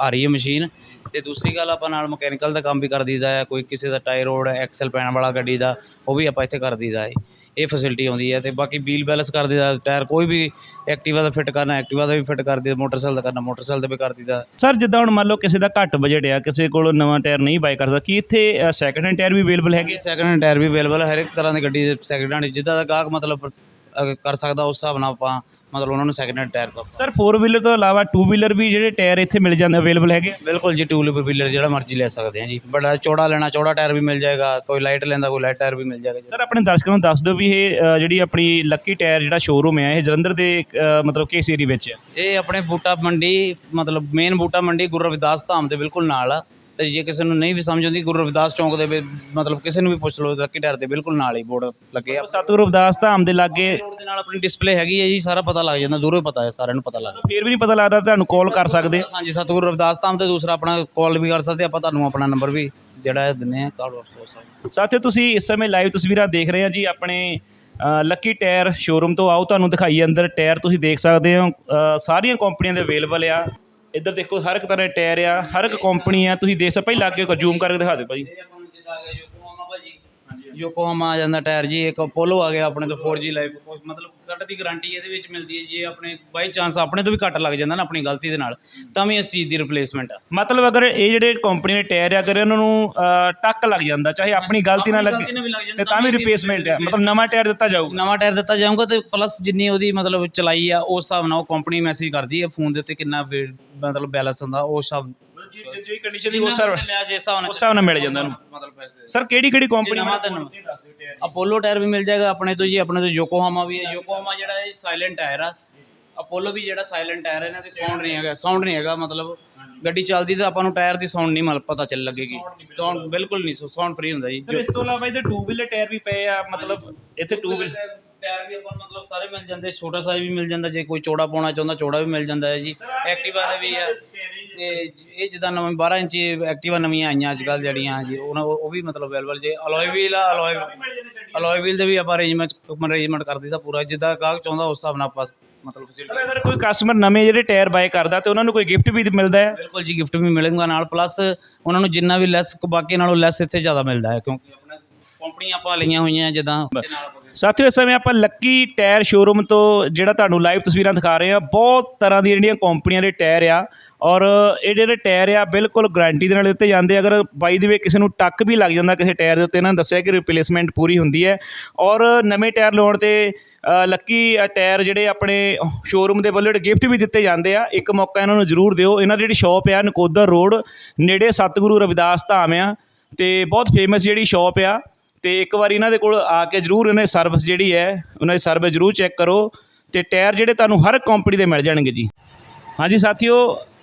ਆ ਰਹੀ ਹੈ ਮਸ਼ੀਨ ਤੇ ਦੂਸਰੀ ਗੱਲ ਆਪਾਂ ਨਾਲ ਮਕੈਨੀਕਲ ਦਾ ਕੰਮ ਵੀ ਕਰ ਦਈਦਾ ਹੈ ਕੋਈ ਕਿਸੇ ਦਾ ਟਾਇਰ ਰੋਡ ਐਕਸਲ ਪੈਣ ਵਾਲਾ ਗੱਡੀ ਦਾ ਉਹ ਵੀ ਆਪਾਂ ਇੱਥੇ ਕਰ ਦਈਦਾ ਹੈ। ਇਹ ਫੈਸਿਲਿਟੀ ਆਉਂਦੀ ਹੈ ਤੇ ਬਾਕੀ ਵੀਲ ਬੈਲੈਂਸ ਕਰ ਦਈਦਾ ਟਾਇਰ ਕੋਈ ਵੀ ਐਕਟਿਵਾ ਦਾ ਫਿੱਟ ਕਰਨਾ ਐਕਟਿਵਾ ਦਾ ਵੀ ਫਿੱਟ ਕਰ ਦਈਦਾ ਮੋਟਰਸਾਈਕਲ ਦਾ ਕਰਨਾ ਮੋਟਰਸਾਈਕਲ ਦਾ ਵੀ ਕਰ ਦਈਦਾ। ਸਰ ਜਿੱਦਾਂ ਹੁਣ ਮੰਨ ਲਓ ਕਿਸੇ ਦਾ ਘੱਟ ਬਜਟ ਆ ਕਿਸੇ ਕੋਲ ਨਵਾਂ ਟਾਇਰ ਨਹੀਂ ਬਾਏ ਕਰਦਾ ਕੀ ਇੱਥੇ ਸੈਕੰਡ ਹੈਂਡ ਟਾਇਰ ਵੀ ਅਵੇਲੇਬਲ ਹੈਗੇ? ਸੈਕਿੰਡ ਹੈਂਡ ਟਾਇਰ ਵੀ ਅਵੇਲੇਬਲ ਹਰ ਇੱਕ ਤਰ੍ਹਾਂ ਦੀ ਗੱਡੀ ਦੇ ਸੈਕਿੰਡ ਹੈਂਡ ਜਿੱਦਾਂ ਦਾ ਗਾਹਕ ਮਤਲਬ ਕਰ ਸਕਦਾ ਉਸ ਹਿਸਾਬ ਨਾਲ ਆਪਾਂ ਮਤਲਬ ਉਹਨਾਂ ਨੂੰ ਸੈਕਿੰਡ ਹੈਂਡ ਟਾਇਰ ਕਰ ਸਰ 4 ਵੀਲਰ ਤੋਂ ਇਲਾਵਾ 2 ਵੀਲਰ ਵੀ ਜਿਹੜੇ ਟਾਇਰ ਇੱਥੇ ਮਿਲ ਜਾਂਦੇ ਅਵੇਲੇਬਲ ਹੈਗੇ? ਬਿਲਕੁਲ ਜੀ ਟੂ ਵੀਲਰ ਜਿਹੜਾ ਮਰਜ਼ੀ ਲੈ ਸਕਦੇ ਹਾਂ ਜੀ। ਬੜਾ ਚੌੜਾ ਲੈਣਾ ਚੌੜਾ ਟਾਇਰ ਵੀ ਮਿਲ ਜਾਏਗਾ ਕੋਈ ਲਾਈਟ ਲੈਂਦਾ ਕੋਈ ਲਾਈਟ ਟਾਇਰ ਵੀ ਮਿਲ ਜਾਏਗਾ ਜੀ। ਸਰ ਆਪਣੇ ਦਰਸ਼ਕਾਂ ਨੂੰ ਦੱਸ ਦਿਓ ਵੀ ਇਹ ਅ, ਜਿਹੜੀ ਆਪਣੀ ਲੱਕੀ ਟਾਇਰ ਜਿਹੜਾ ਸ਼ੋਰੂਮ ਹੈ ਇਹ ਜਲੰਧਰ ਦੇ ਅ, ਮਤਲਬ ਕਿਸ ਏਰੀਆ ਵਿੱਚ ਹੈ? ਇਹ ਆਪਣੇ ਬੂਟਾ ਮੰਡੀ ਮਤਲਬ ਮੇਨ ਬੂਟਾ ਮੰਡੀ ਗੁਰੂ ਰਵਿਦਾਸ ਧਾਮ ਦੇ ਬਿਲਕੁਲ ਨਾਲ ਆ। ਤੇ ਜੇ ਕਿਸੇ ਨੂੰ ਨਹੀਂ ਵੀ ਸਮਝ ਆਉਂਦੀ ਗੁਰੂ ਰਵਿਦਾਸ ਚੌਂਕ ਦੇ ਵਿੱਚ ਮਤਲਬ ਕਿਸੇ ਨੂੰ ਵੀ ਪੁੱਛ ਲਓ ਲੱਕੀ ਟਾਇਰ ਦੇ ਬਿਲਕੁਲ ਨਾਲ ਹੀ ਬੋਰਡ ਲੱਗੇ ਆ। ਸਤਿਗੁਰੂ ਰਵਿਦਾਸ ਧਾਮ ਦੇ ਲਾਗੇ ਦੇ ਨਾਲ ਆਪਣੀ ਡਿਸਪਲੇ ਹੈਗੀ ਹੈ ਜੀ ਸਾਰਾ ਪਤਾ ਲੱਗ ਜਾਂਦਾ ਦੂਰੋਂ ਹੀ ਪਤਾ ਹੈ ਸਾਰਿਆਂ ਨੂੰ ਪਤਾ ਲੱਗ ਜਾਂਦਾ। ਫਿਰ ਵੀ ਨਹੀਂ ਪਤਾ ਲੱਗਦਾ ਤੁਹਾਨੂੰ ਕਾਲ ਕਰ ਸਕਦੇ ਹਾਂਜੀ ਸਤਿਗੁਰੂ ਰਵਿਦਾਸ ਧਾਮ ਤੇ ਦੂਸਰਾ ਆਪਣਾ ਕਾਲ ਵੀ ਕਰ ਸਕਦੇ ਆਪਾਂ ਤੁਹਾਨੂੰ ਆਪਣਾ ਨੰਬਰ ਵੀ ਜਿਹੜਾ ਹੈ ਦਿੰਦੇ ਆ ਕਾਲ ਵਾਪਸ ਸਾਥੀਓ ਤੁਸੀਂ ਇਸ ਸਮੇਂ ਲਾਈਵ ਤਸਵੀਰਾਂ ਦੇਖ ਰਹੇ ਹੋ ਜੀ ਆਪਣੇ ਲੱਕੀ ਟਾਇਰ ਸ਼ੋਰੂਮ ਤੋਂ ਆਓ ਤੁਹਾਨੂੰ ਦਿਖਾਈਏ ਅੰਦਰ ਟਾਇਰ ਤੁਸੀਂ ਦੇਖ ਸਕਦੇ ਹੋ ਸਾਰੀਆਂ ਕੰਪਨੀਆਂ ਦੇ ਅਵੇਲੇਬਲ ਆ। ਇੱਧਰ ਦੇਖੋ, ਹਰ ਇੱਕ ਤਰ੍ਹਾਂ ਦੇ ਟਾਇਰ ਆ, ਹਰ ਇੱਕ ਕੰਪਨੀ ਆ, ਤੁਸੀਂ ਦੇਖ ਸਕਦੇ ਭਾਈ ਲਾਗੇ ਜ਼ੂਮ ਕਰਕੇ ਦਿਖਾ ਦਿਓ ਭਾਈ। ਯੋਕੋਹਾਮਾ ਆ ਜਾਂਦਾ ਟਾਇਰ ਜੀ ਇੱਕ ਪੋਲੋ ਆ ਗਿਆ ਆਪਣੇ ਤੋਂ 4G ਲਾਈਫ ਮਤਲਬ ਕੱਟ ਦੀ ਗਾਰੰਟੀ ਇਹਦੇ ਵਿੱਚ ਮਿਲਦੀ ਹੈ ਜੇ ਆਪਣੇ ਬਾਈ ਚਾਂਸ ਆਪਣੇ ਤੋਂ ਵੀ ਕੱਟ ਲੱਗ ਜਾਂਦਾ ਨਾ ਆਪਣੀ ਗਲਤੀ ਦੇ ਨਾਲ ਤਾਂ ਵੀ ਇਸ ਚੀਜ਼ ਦੀ ਰਿਪਲੇਸਮੈਂਟ ਆ। ਮਤਲਬ ਅਗਰ ਇਹ ਜਿਹੜੇ ਕੰਪਨੀ ਦੇ ਟਾਇਰ ਆ ਅਗਰ ਇਹਨਾਂ ਨੂੰ ਅ, ਟੱਕ ਲੱਗ ਜਾਂਦਾ ਚਾਹੇ ਆਪਣੀ ਗਲਤੀ ਨਾਲ ਲੱਗੇ ਗਲਤੀ ਨਾਲ ਵੀ ਲੱਗ ਜਾਂਦਾ, ਤੇ ਤਾਂ ਵੀ ਰਿਪਲੇਸਮੈਂਟ ਆ। ਮਤਲਬ ਨਵਾਂ ਟਾਇਰ ਦਿੱਤਾ ਜਾਊਗਾ। ਨਵਾਂ ਟਾਇਰ ਦਿੱਤਾ ਜਾਊਗਾ ਤੇ ਪਲੱਸ ਜਿੰਨੀ ਉਹਦੀ ਮਤਲਬ ਚਲਾਈ ਆ ਉਸ ਹਿਸਾਬ ਨਾਲ ਉਹ ਕੰਪਨੀ ਮੈਸੇਜ ਕਰਦੀ ਹੈ ਫੋਨ ਦੇ ਉੱਤੇ ਕਿੰਨਾ ਵੇ- ਮਤਲਬ ਬੈਲੈਂਸ ਹੁੰਦਾ ਉਸ ਹਿਸਾਬ ਜਿਹੜੀ ਕੰਡੀਸ਼ਨ ਦੀ ਉਸ ਹਿਸਾਬ ਲਿਆ ਜੇ ਹਿਸਾਬ ਨਾਲ ਉਸ ਹਿਸਾਬ ਨਾਲ ਮਿਲ ਜਾਂਦਾ ਉਹਨੂੰ ਮਤਲਬ ਪੈਸੇ। ਸਰ ਕਿਹੜੀ ਕਿਹੜੀ ਕੰਪਨੀ ਨਵਾਂ ਤਾਂ ਨਵਾਂ। ਅਪੋਲੋ ਟਾਇਰ ਵੀ ਮਿਲ ਜਾਏਗਾ ਆਪਣੇ ਤੋਂ ਜੀ ਆਪਣੇ ਤੋਂ ਯੋਕੋਹਾਮਾ ਵੀ ਹੈ। ਯੋਕੋਹਾਮਾ ਜਿਹੜਾ ਇਹ ਸਾਇਲੈਂਟ ਟਾਇਰ ਆ। ਅਪੋਲੋ ਵੀ ਜਿਹੜਾ ਸਾਇਲੈਂਟ ਟਾਇਰ ਹੈ ਇਹਨਾਂ ਦੇ ਸਾਊਂਡ ਨਹੀਂ ਹੈਗਾ ਸਾਊਂਡ ਨਹੀਂ ਹੈਗਾ ਮਤਲਬ ਗੱਡੀ ਚੱਲਦੀ ਤਾਂ ਆਪਾਂ ਨੂੰ ਟਾਇਰ ਦੀ ਸਾਊਂਡ ਨਹੀਂ ਮਤਲਬ ਪਤਾ ਚੱਲ ਲੱਗੇਗੀ। ਸਾਊਂਡ ਬਿਲਕੁਲ ਨਹੀਂ ਸਾਊਂਡ ਫ੍ਰੀ ਹੁੰਦਾ ਜੀ। ਸਰ ਇਸ ਤੋਂ ਇਲਾਵਾ ਇਹਦੇ 2 ਵੀਲਰ ਟਾਇਰ ਵੀ ਪਏ ਆ ਮਤਲਬ ਇੱਥੇ 2 ਵੀਲਰ ਟਾਇਰ ਵੀ ਆਪਾਂ ਨੂੰ ਮਤਲਬ ਸਾਰੇ ਮਿਲ ਜਾਂਦੇ ਛੋਟਾ ਸਾਈਜ਼ ਵੀ ਮਿਲ ਜਾਂਦਾ ਜੇ ਕੋਈ ਚੌੜਾ ਪਾਉਣਾ ਚਾਹੁੰਦਾ ਚੌੜਾ ਵੀ ਮਿਲ ਜਾਂਦਾ ਹੈ ਜੀ। ਐਕਟਿਵਾ ਦੇ ਵੀ ਆ। ਇਹ ਜਿੱਦਾਂ ਨਵੇਂ 12 ਇੰਚੀ ਐਕਟਿਵਾ ਨਵੀਆਂ ਆਈਆਂ ਅੱਜ ਕੱਲ੍ਹ ਜਿਹੜੀਆਂ ਜੀ ਉਹਨਾਂ ਉਹ ਉਹ ਵੀ ਮਤਲਬ ਅਵੇਲੇਬਲ ਜੇ। ਅਲੋਏ ਵੀਲ ਆ ਅਲੋਏ ਅਲੋਏ ਵੀਲ ਦੇ ਵੀ ਆਪਾਂ ਅਰੇਂਜਮੈਂਟ ਅਰੇਂਜਮੈਂਟ ਕਰ ਦਿੱਤਾ ਪੂਰਾ। ਜਿੱਦਾਂ ਗਾਹਕ ਚਾਹੁੰਦਾ ਉਸ ਹਿਸਾਬ ਨਾਲ ਆਪਾਂ ਮਤਲਬ ਫੈਸਿਲਿਟੀ ਸਰ ਅਗਰ ਕੋਈ ਕਸਟਮਰ ਨਵੇਂ ਜਿਹੜੇ ਟਾਇਰ ਬਾਏ ਕਰਦਾ ਤੇ ਉਹਨਾਂ ਨੂੰ ਕੋਈ ਗਿਫਟ ਵੀ ਮਿਲਦਾ ਹੈ? ਬਿਲਕੁਲ ਜੀ ਗਿਫਟ ਵੀ ਮਿਲੇਗਾ ਨਾਲ। ਪਲੱਸ ਉਹਨਾਂ ਨੂੰ ਜਿੰਨਾ ਵੀ ਲੈਸ ਬਾਕੀ ਨਾਲੋਂ ਲੈਸ ਇੱਥੇ ਜ਼ਿਆਦਾ ਮਿਲਦਾ ਹੈ ਕਿਉਂਕਿ ਆਪਣਾ ਕੰਪਨੀਆਂ ਆਪਾਂ ਲਈਆਂ ਹੋਈਆਂ ਜਿੱਦਾਂ। ਸਾਥੀਓ, ਇਸ ਸਮੇਂ ਆਪਾਂ ਲੱਕੀ ਟਾਇਰ ਸ਼ੋਰੂਮ ਤੋਂ ਜਿਹੜਾ ਤੁਹਾਨੂੰ ਲਾਈਵ ਤਸਵੀਰਾਂ ਦਿਖਾ ਰਹੇ ਹਾਂ, ਬਹੁਤ ਤਰ੍ਹਾਂ ਦੀਆਂ ਜਿਹੜੀਆਂ ਕੰਪਨੀਆਂ ਦੇ ਟਾਇਰ ਆ ਔਰ ਇਹ ਜਿਹੜੇ ਟਾਇਰ ਆ, ਬਿਲਕੁਲ ਗਾਰੰਟੀ ਦੇ ਨਾਲ ਦਿੱਤੇ ਜਾਂਦੇ ਅਗਰ ਬਾਈ ਦੇ ਵੇ ਕਿਸੇ ਨੂੰ ਟੱਕ ਵੀ ਲੱਗ ਜਾਂਦਾ ਕਿਸੇ ਟਾਇਰ ਦੇ ਉੱਤੇ, ਇਹਨਾਂ ਨੇ ਦੱਸਿਆ ਕਿ ਰਿਪਲੇਸਮੈਂਟ ਪੂਰੀ ਹੁੰਦੀ ਹੈ। ਔਰ ਨਵੇਂ ਟਾਇਰ ਲਾਉਣ ਤੇ ਲੱਕੀ ਟਾਇਰ ਜਿਹੜੇ ਆਪਣੇ ਸ਼ੋਰੂਮ ਦੇ ਵੱਲੋਂ ਗਿਫਟ ਵੀ ਦਿੱਤੇ ਜਾਂਦੇ ਆ, ਇੱਕ ਮੌਕਾ ਇਹਨਾਂ ਨੂੰ ਜ਼ਰੂਰ ਦਿਓ। ਇਹਨਾਂ ਦੀ ਜਿਹੜੀ ਸ਼ਾਪ ਆ, ਨਕੋਦਰ ਰੋਡ, ਨੇੜੇ ਸਤਿਗੁਰੂ ਰਵਿਦਾਸ ਧਾਮ ਆ, ਤੇ ਬਹੁਤ ਫੇਮਸ ਜਿਹੜੀ ਸ਼ਾਪ ਆ। ਅਤੇ ਇੱਕ ਵਾਰੀ ਇਹਨਾਂ ਦੇ ਕੋਲ ਆ ਕੇ ਜਰੂਰ ਇਹਨਾਂ ਦੀ ਸਰਵਿਸ ਜਿਹੜੀ ਹੈ, ਉਹਨਾਂ ਦੀ ਸਰਵਿਸ ਜਰੂਰ ਚੈੱਕ ਕਰੋ ਅਤੇ ਟਾਇਰ ਜਿਹੜੇ ਤੁਹਾਨੂੰ ਹਰ ਕੰਪਨੀ ਦੇ ਮਿਲ ਜਾਣਗੇ ਜੀ। ਹਾਂਜੀ ਸਾਥੀਓ,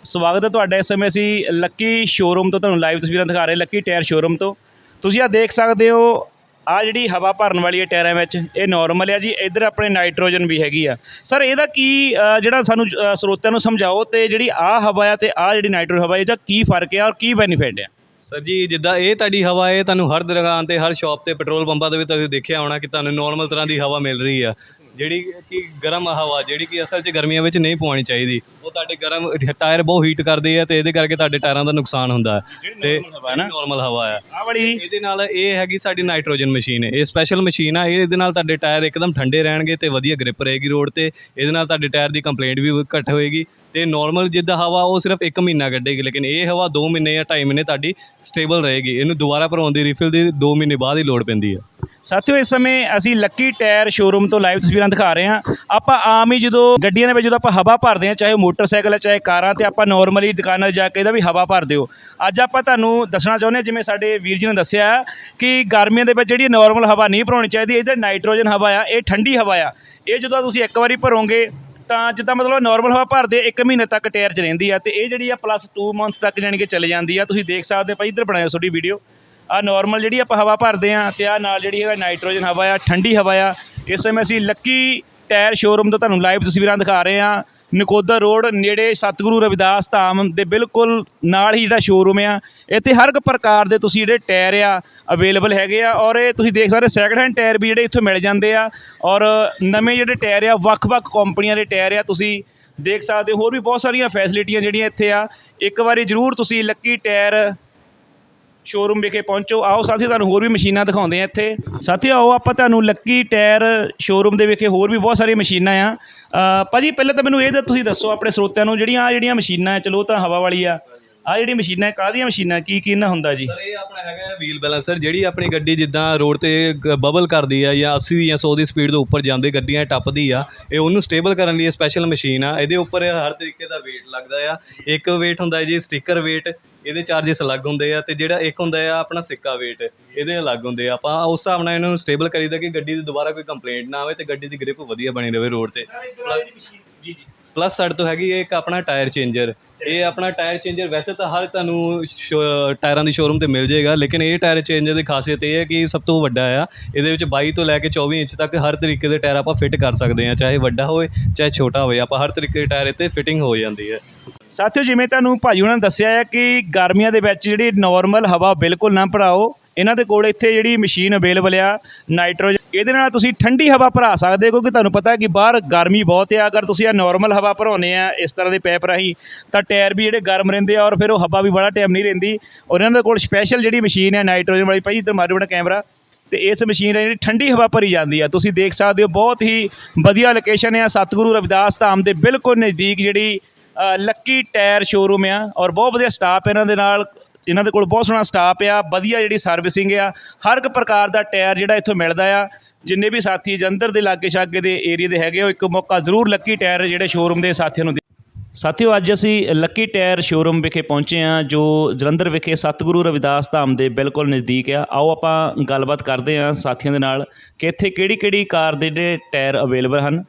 ਸਵਾਗਤ ਹੈ ਤੁਹਾਡਾ ਇਸ ਸਮੇਂ ਅਸੀਂ ਲੱਕੀ ਸ਼ੋਰੂਮ ਤੋਂ ਤੁਹਾਨੂੰ ਲਾਈਵ ਤਸਵੀਰਾਂ ਦਿਖਾ ਰਹੇ ਲੱਕੀ ਟਾਇਰ ਸ਼ੋਰੂਮ ਤੋਂ। ਤੁਸੀਂ ਆ ਦੇਖ ਸਕਦੇ ਹੋ ਆ ਜਿਹੜੀ ਹਵਾ ਭਰਨ ਵਾਲੀ ਹੈ ਟਾਇਰਾਂ ਵਿੱਚ, ਇਹ ਨਾਰਮਲ ਹੈ ਜੀ, ਇੱਧਰ ਆਪਣੇ ਨਾਈਟ੍ਰੋਜਨ ਵੀ ਹੈਗੀ ਆ। ਸਰ ਇਹਦਾ ਕੀ ਜਿਹੜਾ ਸਾਨੂੰ ਸਰੋਤਿਆਂ ਨੂੰ ਸਮਝਾਓ ਤੇ ਜਿਹੜੀ ਆ ਹਵਾ ਆ ਤੇ ਆ ਜਿਹੜੀ ਨਾਈਟ੍ਰੋਜਨ ਹਵਾ ਇਹਦਾ ਕੀ ਫ਼ਰਕ ਹੈ ਔਰ ਕੀ ਬੈਨੀਫਿਟ ਹੈ ਸਰ ਜੀ, ਜਿੱਦਾਂ ਇਹ ਤੁਹਾਡੀ ਹਵਾ ਹੈ ਤੁਹਾਨੂੰ ਹਰ ਦੁਕਾਨ ਤੇ, ਹਰ ਸ਼ਾਪ ਤੇ ਪੈਟਰੋਲ ਪੰਪਾਂ ਤੇ ਵੀ ਤੁਸੀਂ ਦੇਖਿਆ ਹੋਣਾ ਕਿ ਤੁਹਾਨੂੰ ਨੋਰਮਲ ਤਰ੍ਹਾਂ ਦੀ ਹਵਾ ਮਿਲ ਰਹੀ ਆ। ਜਿਹੜੀ ਕਿ ਗਰਮ ਹਵਾ ਜਿਹੜੀ ਕਿ ਅਸਲ 'ਚ ਗਰਮੀਆਂ ਵਿੱਚ ਨਹੀਂ ਪਵਾਉਣੀ ਚਾਹੀਦੀ ਉਹ ਤੁਹਾਡੇ ਗਰਮ ਟਾਇਰ ਬਹੁਤ ਹੀਟ ਕਰਦੇ ਆ ਤੇ ਇਹਦੇ ਕਰਕੇ ਤੁਹਾਡੇ ਟਾਇਰਾਂ ਦਾ ਨੁਕਸਾਨ ਹੁੰਦਾ ਹੈ। ਤੇ? ਨਾਰਮਲ ਹਵਾ ਆ ਆ ਵਾਲੀ ਇਹਦੇ ਨਾਲ ਇਹ ਹੈਗੀ ਸਾਡੀ ਨਾਈਟ੍ਰੋਜਨ ਮਸ਼ੀਨ ਇਹ ਸਪੈਸ਼ਲ ਮਸ਼ੀਨ ਆ। ਇਹ ਇਹਦੇ ਨਾਲ ਤੁਹਾਡੇ ਟਾਇਰ ਇੱਕਦਮ ਠੰਡੇ ਰਹਿਣਗੇ ਤੇ ਵਧੀਆ ਗ੍ਰਿਪ ਰਹੇਗੀ ਰੋਡ ਤੇ। ਇਹਦੇ ਨਾਲ ਤੁਹਾਡੇ ਟਾਇਰ ਦੀ ਕੰਪਲੇਂਟ ਵੀ ਘੱਟ ਹੋਏਗੀ। ਤੇ ਨਾਰਮਲ ਜਿੱਦਾਂ ਹਵਾ ਉਹ ਸਿਰਫ 1 ਮਹੀਨਾ ਕੱਢੇਗੀ ਲੇਕਿਨ ਇਹ ਹਵਾ 2 ਮਹੀਨੇ ਜਾਂ 2.5 ਮਹੀਨੇ ਤੁਹਾਡੀ ਸਟੇਬਲ ਰਹੇਗੀ। ਇਹਨੂੰ ਦੁਬਾਰਾ ਭਰਾਉਣ ਦੀ ਰੀਫਿਲ ਦੀ 2 ਮਹੀਨੇ ਬਾਅਦ ਹੀ ਲੋੜ ਪੈਂਦੀ ਹੈ। ਸਾਥੀਓ, ਇਸ ਸਮੇਂ ਅਸੀਂ ਲੱਕੀ ਟਾਇਰ ਸ਼ੋਰੂਮ ਤੋਂ ਲਾਈਵ ਤਸਵੀਰਾਂ ਦਿਖਾ ਰਹੇ ਹਾਂ। ਆਪਾਂ ਆਮ ਹੀ ਜਦੋਂ ਗੱਡੀਆਂ ਦੇ ਵਿੱਚ ਜਦੋਂ ਆਪਾਂ ਹਵਾ ਭਰਦੇ ਹਾਂ, ਚਾਹੇ ਉਹ ਮੋਟਰਸਾਈਕਲ ਹੈ, ਚਾਹੇ ਕਾਰਾਂ ਤੇ, ਆਪਾਂ ਨਾਰਮਲੀ ਦੁਕਾਨਾਂ 'ਤੇ ਜਾ ਕੇ ਇਹਦਾ ਵੀ ਹਵਾ ਭਰਦੇ ਹੋ। ਅੱਜ ਆਪਾਂ ਤੁਹਾਨੂੰ ਦੱਸਣਾ ਚਾਹੁੰਦੇ ਹਾਂ, ਜਿਵੇਂ ਸਾਡੇ ਵੀਰ ਜੀ ਨੇ ਦੱਸਿਆ ਕਿ ਗਰਮੀਆਂ ਦੇ ਵਿੱਚ ਜਿਹੜੀ ਨਾਰਮਲ ਹਵਾ ਨਹੀਂ ਭਰਾਉਣੀ ਚਾਹੀਦੀ ਇਹਦੇ ਨਾਈਟ੍ਰੋਜਨ ਹਵਾ ਆ, ਇਹ ਠੰਡੀ ਹਵਾ ਆ। ਇਹ ਜਦੋਂ ਤੁਸੀਂ ਇੱਕ ਵਾਰੀ ਭਰੋਗੇ, ਤਾਂ ਜਿੱਦਾਂ ਮਤਲਬ ਨਾਰਮਲ ਹਵਾ ਭਰਦੇ 1 ਮਹੀਨੇ ਤੱਕ ਟਾਇਰ 'ਚ ਰਹਿੰਦੀ ਆ ਤੇ ਇਹ ਜਿਹੜੀ ਆ ਪਲੱਸ 2 ਮੰਥਸ ਤੱਕ ਜਾਣੀ ਕਿ ਚਲੇ ਜਾਂਦੀ ਆ। ਤੁਸੀਂ ਦੇਖ ਸਕਦੇ ਹੋ, ਭਾਈ ਇੱਧਰ ਬਣਾਇਓ ਤੁਹਾਡੀ ਵੀਡੀਓ ਆ ਨਾਰਮਲ ਜਿਹੜੀ ਆਪਾਂ ਹਵਾ ਭਰਦੇ ਆ ਤੇ ਆ ਨਾਲ ਜਿਹੜੀ ਹੈ ਨਾਈਟ੍ਰੋਜਨ ਹਵਾ ਆ, ਠੰਡੀ ਹਵਾ ਆ, ਇਸ ਸਮੇਂ ਅਸੀਂ ਲੱਕੀ ਟਾਇਰ ਸ਼ੋਰੂਮ ਤੋਂ ਤੁਹਾਨੂੰ ਲਾਈਵ ਤਸਵੀਰਾਂ ਦਿਖਾ ਰਹੇ ਆ ਨਕੋਦਰ ਰੋਡ ਨੇੜੇ ਸਤਿਗੁਰੂ ਰਵਿਦਾਸ ਧਾਮ ਦੇ ਬਿਲਕੁਲ ਨਾਲ ਹੀ ਜਿਹੜਾ ਸ਼ੋਰੂਮ ਆ, ਇੱਥੇ ਹਰ ਇੱਕ ਪ੍ਰਕਾਰ ਦੇ ਤੁਸੀਂ ਜਿਹੜੇ ਟਾਇਰ ਆ ਅਵੇਲੇਬਲ ਹੈਗੇ ਆ ਔਰ ਇਹ ਤੁਸੀਂ ਦੇਖ ਸਕਦੇ ਸੈਕਿੰਡ ਹੈਂਡ ਟਾਇਰ ਵੀ ਜਿਹੜੇ ਇੱਥੋਂ ਮਿਲ ਜਾਂਦੇ ਆ ਔਰ ਨਵੇਂ ਜਿਹੜੇ ਟਾਇਰ ਆ, ਵੱਖ-ਵੱਖ ਕੰਪਨੀਆਂ ਦੇ ਟਾਇਰ ਆ, ਤੁਸੀਂ ਦੇਖ ਸਕਦੇ ਹੋ। ਹੋਰ ਵੀ ਬਹੁਤ ਸਾਰੀਆਂ ਫੈਸਿਲਿਟੀਆਂ ਜਿਹੜੀਆਂ ਇੱਥੇ ਆ। ਇੱਕ ਵਾਰੀ ਜ਼ਰੂਰ ਤੁਸੀਂ ਲੱਕੀ ਟਾਇਰ ਸ਼ੋਰੂਮ ਵਿਖੇ ਪਹੁੰਚੋ। ਆਓ ਸਾਥੀ ਤੁਹਾਨੂੰ ਹੋਰ ਵੀ ਮਸ਼ੀਨਾਂ ਦਿਖਾਉਂਦੇ ਆ ਇੱਥੇ। ਸਾਥੀ ਆਓ ਆਪਾਂ ਤੁਹਾਨੂੰ ਲੱਕੀ ਟਾਇਰ ਸ਼ੋਰੂਮ ਦੇ ਵਿਖੇ ਹੋਰ ਵੀ ਬਹੁਤ ਸਾਰੀਆਂ ਮਸ਼ੀਨਾਂ ਆ। ਅ, ਭਾਜੀ ਪਹਿਲਾਂ ਤਾਂ ਮੈਨੂੰ ਇਹ ਤਾਂ ਤੁਸੀਂ ਦੱਸੋ ਆਪਣੇ ਸਰੋਤਿਆਂ ਨੂੰ ਜਿਹੜੀਆਂ ਆ ਜਿਹੜੀਆਂ ਮਸ਼ੀਨਾਂ ਆ ਚਲੋ ਉਹ ਤਾਂ ਹਵਾ ਵਾਲੀ ਆ। ਆ ਜਿਹੜੀ ਮਸ਼ੀਨਾਂ ਕਾਹਦੀਆਂ ਮਸ਼ੀਨਾਂ ਕੀ ਕੀ ਇਹਨਾਂ ਹੁੰਦਾ ਜੀ? ਸਰ ਇਹ ਆਪਣਾ ਹੈਗਾ ਵੀਲ ਬੈਲੈਂਸਰ ਜਿਹੜੀ ਆਪਣੀ ਗੱਡੀ ਜਿੱਦਾਂ ਰੋਡ ਤੇ ਬਬਲ ਕਰਦੀ ਆ ਜਾਂ 80 ਜਾਂ 100 ਦੀ ਸਪੀਡ ਤੋਂ ਉੱਪਰ ਜਾਂਦੇ ਗੱਡੀਆਂ ਟੱਪਦੀ ਆ ਇਹ ਉਹਨੂੰ ਸਟੇਬਲ ਕਰਨ ਲਈ ਸਪੈਸ਼ਲ ਮਸ਼ੀਨ ਆ। ਇਹਦੇ ਉੱਪਰ ਹਰ ਤਰੀਕੇ ਦਾ weight ਲੱਗਦਾ ਆ। ਇੱਕ weight ਹੁੰਦਾ ਜੀ ਸਟicker weight ਇਹਦੇ ਚਾਰजेस ਅਲੱਗ ਹੁੰਦੇ ਆ ਤੇ ਜਿਹੜਾ ਇੱਕ ਹੁੰਦਾ ਆ ਆਪਣਾ ਸਿੱਕਾ weight ਇਹਦੇ ਅਲੱਗ ਹੁੰਦੇ ਆ। ਆਪਾਂ ਉਸ ਹਿਸਾਬ ਨਾਲ ਇਹਨਾਂ ਨੂੰ ਸਟੇਬਲ ਕਰੀਦਾ ਕਿ ਗੱਡੀ ਦੀ ਦੁਬਾਰਾ ਕੋਈ ਕੰਪਲੇਂਟ ਨਾ ਆਵੇ ਤੇ ਗੱਡੀ ਦੀ ਗ੍ਰਿਪ ਵਧੀਆ ਬਣੀ ਰਹੇ ਰੋਡ ਤੇ। ਜੀ ਜੀ। ਪਲੱਸ ਸਾਡੇ ਤੋਂ ਹੈਗੀ ਹੈ ਇੱਕ ਆਪਣਾ ਟਾਇਰ ਚੇਂਜਰ ਇਹ ਆਪਣਾ ਟਾਇਰ ਚੇਂਜਰ ਵੈਸੇ ਤਾਂ ਹਰ ਤੁਹਾਨੂੰ ਸ਼ੋ- ਟਾਇਰਾਂ ਦੀ ਸ਼ੋਰੂਮ ਤੇ ਮਿਲ ਜਾਏਗਾ, ਲੇਕਿਨ ਇਹ ਟਾਇਰ ਚੇਂਜਰ ਦੀ ਖਾਸੀਅਤ ਇਹ ਹੈ ਕਿ ਸਭ ਤੋਂ ਵੱਡਾ ਆ। ਇਹਦੇ ਵਿੱਚ 22 ਤੋਂ ਲੈ ਕੇ 24 ਇੰਚ ਤੱਕ ਹਰ ਤਰੀਕੇ ਦੇ ਟਾਇਰ ਆਪਾਂ ਫਿੱਟ ਕਰ ਸਕਦੇ ਹਾਂ, ਚਾਹੇ ਵੱਡਾ ਹੋਵੇ ਚਾਹੇ ਛੋਟਾ ਹੋਵੇ ਆਪਾਂ ਹਰ ਤਰੀਕੇ ਦੇ ਟਾਇਰ ਇੱਥੇ ਫਿਟਿੰਗ ਹੋ ਜਾਂਦੀ ਹੈ। ਸਾਥੀਓ, ਜਿਵੇਂ ਤੁਹਾਨੂੰ ਭਾਜੀ ਉਹਨਾਂ ਨੇ ਦੱਸਿਆ ਹੈ ਕਿ ਗਰਮੀਆਂ ਦੇ ਵਿੱਚ ਜਿਹੜੀ ਨਾਰਮਲ ਹਵਾ ਬਿਲਕੁਲ ਨਾ ਭਰਾਓ, ਇਹਨਾਂ ਦੇ ਕੋਲ ਇੱਥੇ ਜਿਹੜੀ ਮਸ਼ੀਨ ਅਵੇਲੇਬਲ ਆ ਨਾਈਟ੍ਰੋਜਨ ਇਹਦੇ ਨਾਲ ਤੁਸੀਂ ਠੰਡੀ ਹਵਾ ਭਰਾ ਸਕਦੇ ਹੋ, ਕਿਉਂਕਿ ਤੁਹਾਨੂੰ ਪਤਾ ਹੈ ਕਿ ਬਾਹਰ ਗਰਮੀ ਬਹੁਤ ਆ। ਅਗਰ ਤੁਸੀਂ ਆ ਨਾਰਮਲ ਹਵਾ ਭਰਾਉਂਦੇ ਆ, ਇਸ ਤਰ੍ਹਾਂ ਦੇ ਪੈਪ ਰਾਹੀਂ, ਤਾਂ ਟਾਇਰ ਵੀ ਜਿਹੜੇ ਗਰਮ ਰਹਿੰਦੇ ਆ ਔਰ ਫਿਰ ਉਹ ਹਵਾ ਵੀ ਬੜਾ ਟਾਈਮ ਨਹੀਂ ਰਹਿੰਦੀ। ਔਰ ਇਹਨਾਂ ਦੇ ਕੋਲ ਸਪੈਸ਼ਲ ਜਿਹੜੀ ਮਸ਼ੀਨ ਹੈ ਨਾਈਟ੍ਰੋਜਨ ਵਾਲੀ, ਭਾਈ ਇੱਧਰ ਮਾਰੋ ਬੜਾ ਕੈਮਰਾ ਤੇ ਇਸ ਮਸ਼ੀਨ ਨਾਲ ਜਿਹੜੀ ਠੰਡੀ ਹਵਾ ਭਰੀ ਜਾਂਦੀ ਆ। ਤੁਸੀਂ ਦੇਖ ਸਕਦੇ ਹੋ, ਬਹੁਤ ਹੀ ਵਧੀਆ ਲੋਕੇਸ਼ਨ ਆ। ਸਤਿਗੁਰੂ ਰਵਿਦਾਸ ਧਾਮ ਦੇ ਬਿਲਕੁਲ ਨਜ਼ਦੀਕ ਜਿਹੜੀ ਲੱਕੀ ਟਾਇਰ ਸ਼ੋਰੂਮ ਆ ਔਰ ਬਹੁਤ ਵਧੀਆ ਸਟਾਫ ਇਹਨਾਂ ਦੇ ਨਾਲ ਇਹਨਾਂ ਦੇ ਕੋਲ ਬਹੁਤ ਸੋਹਣਾ ਸਟਾਫ ਆ ਵਧੀਆ ਜਿਹੜੀ ਸਰਵਿਸਿੰਗ ਆ ਹਰ ਇੱਕ ਪ੍ਰਕਾਰ ਦਾ ਟਾਇਰ ਜਿਹੜਾ ਇੱਥੋਂ ਮਿਲਦਾ ਆ। ਜਿੰਨੇ ਵੀ ਸਾਥੀ ਜੰਦਰ ਦੇ ਲਾਗੇ ਛਾਗੇ ਦੇ ਏਰੀਆ ਦੇ ਹੈਗੇ ਉਹ ਇੱਕ ਮੌਕਾ ਜ਼ਰੂਰ ਲੱਕੀ ਟਾਇਰ ਜਿਹੜੇ ਸ਼ੋਰੂਮ ਦੇ ਸਾਥੀਆਂ ਨੂੰ ਸਾਥੀਓ ਅੱਜ ਅਸੀਂ ਲੱਕੀ ਟਾਇਰ ਸ਼ੋਰੂਮ ਵਿਖੇ ਪਹੁੰਚੇ ਹਾਂ ਜੋ ਜਲੰਧਰ ਵਿਖੇ ਸਤਿਗੁਰੂ ਰਵਿਦਾਸ ਧਾਮ ਦੇ ਬਿਲਕੁਲ ਨਜ਼ਦੀਕ ਆ। ਆਓ ਆਪਾਂ ਗੱਲਬਾਤ ਕਰਦੇ ਹਾਂ ਸਾਥੀਆਂ ਦੇ ਨਾਲ ਕਿ ਇੱਥੇ ਕਿਹੜੀ ਕਿਹੜੀ ਕਾਰ ਦੇ ਜਿਹੜੇ ਟਾਇਰ ਅਵੇਲੇਬਲ ਹਨ।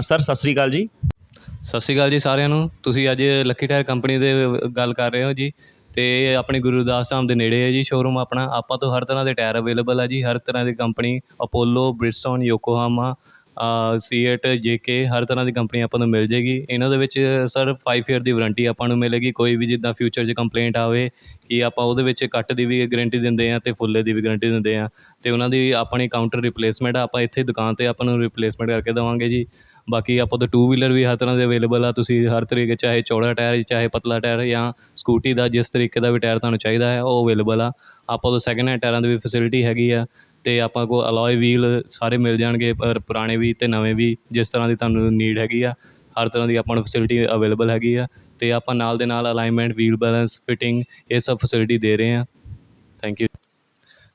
ਸਰ ਸਤਿ ਸ੍ਰੀ ਅਕਾਲ ਜੀ। ਸਤਿ ਸ਼੍ਰੀ ਅਕਾਲ ਜੀ ਸਾਰਿਆਂ ਨੂੰ। ਤੁਸੀਂ ਅੱਜ ਲੱਕੀ ਟਾਇਰ ਕੰਪਨੀ ਦੇ ਗੱਲ ਕਰ ਰਹੇ ਹੋ ਜੀ। ਅਤੇ ਆਪਣੇ ਆਪਣੀ ਗੁਰੂਦਾਸ ਧਾਮ ਦੇ ਨੇੜੇ ਹੈ ਜੀ ਸ਼ੋਅਰੂਮ ਆਪਣਾ। ਆਪਾਂ ਤੋਂ ਹਰ ਤਰ੍ਹਾਂ ਦੇ ਟਾਇਰ ਅਵੇਲੇਬਲ ਆ ਜੀ, ਹਰ ਤਰ੍ਹਾਂ ਦੀ company Apollo Bridgestone Yokohama CEAT JK ਹਰ ਤਰ੍ਹਾਂ ਦੀ ਕੰਪਨੀ ਆਪਾਂ ਨੂੰ ਮਿਲ ਜੇਗੀ। ਇਹਨਾਂ ਦੇ ਵਿੱਚ ਸਰ ਫਾਈਵ ਈਅਰ ਦੀ ਵਾਰੰਟੀ ਆਪਾਂ ਨੂੰ ਮਿਲੇਗੀ। ਕੋਈ ਵੀ ਜਿੱਦਾਂ ਫਿਊਚਰ 'ਚ ਕੰਪਲੇਂਟ ਆਵੇ ਕਿ ਆਪਾਂ ਉਹਦੇ ਵਿੱਚ ਕੱਟ ਦੀ ਵੀ ਗਰੰਟੀ ਦਿੰਦੇ ਹਾਂ ਅਤੇ ਫੁੱਲੇ ਦੀ ਵੀ ਗਰੰਟੀ ਦਿੰਦੇ ਹਾਂ ਅਤੇ ਉਹਨਾਂ ਦੀ ਆਪਣੀ ਕਾਊਂਟਰ ਰਿਪਲੇਸਮੈਂਟ ਆਪਾਂ ਇੱਥੇ ਦੁਕਾਨ ਤੇ ਆਪਾਂ ਨੂੰ ਰਿਪਲੇਸਮੈਂਟ ਕਰਕੇ ਦੇਵਾਂਗੇ ਜੀ। ਬਾਕੀ ਆਪਾਂ ਤੋਂ ਟੂ ਵੀਲਰ ਵੀ ਹਰ ਤਰ੍ਹਾਂ ਦੇ ਅਵੇਲੇਬਲ ਆ, ਤੁਸੀਂ ਹਰ ਤਰੀਕੇ ਚਾਹੇ ਚੌੜਾ ਟਾਇਰ ਚਾਹੇ ਪਤਲਾ ਟਾਇਰ ਜਾਂ ਸਕੂਟੀ ਦਾ, ਜਿਸ ਤਰੀਕੇ ਦਾ ਵੀ ਟਾਇਰ ਤੁਹਾਨੂੰ ਚਾਹੀਦਾ ਹੈ, ਉਹ ਅਵੇਲੇਬਲ ਆ। ਆਪਾਂ ਤੋਂ ਸੈਕਿੰਡ ਹੈਂਡ ਟਾਇਰਾਂ ਦੀ ਵੀ ਫੈਸਿਲਿਟੀ ਹੈਗੀ ਆ ਅਤੇ ਆਪਾਂ ਕੋਲ ਅਲੋਏ ਵੀਲ ਸਾਰੇ ਮਿਲ ਜਾਣਗੇ, ਪਰ ਪੁਰਾਣੇ ਵੀ ਅਤੇ ਨਵੇਂ ਵੀ ਜਿਸ ਤਰ੍ਹਾਂ ਦੀ ਤੁਹਾਨੂੰ ਨੀਡ ਹੈਗੀ ਆ, ਹਰ ਤਰ੍ਹਾਂ ਦੀ ਆਪਾਂ ਨੂੰ ਫੈਸਿਲਿਟੀ ਅਵੇਲੇਬਲ ਹੈਗੀ ਆ ਅਤੇ ਆਪਾਂ ਨਾਲ ਦੇ ਨਾਲ ਅਲਾਈਨਮੈਂਟ ਵੀਲ ਬੈਲੈਂਸ ਫਿਟਿੰਗ ਇਹ ਸਭ ਫੈਸਿਲਿਟੀ ਦੇ ਰਹੇ ਹਾਂ ਥੈਂਕ ਯੂ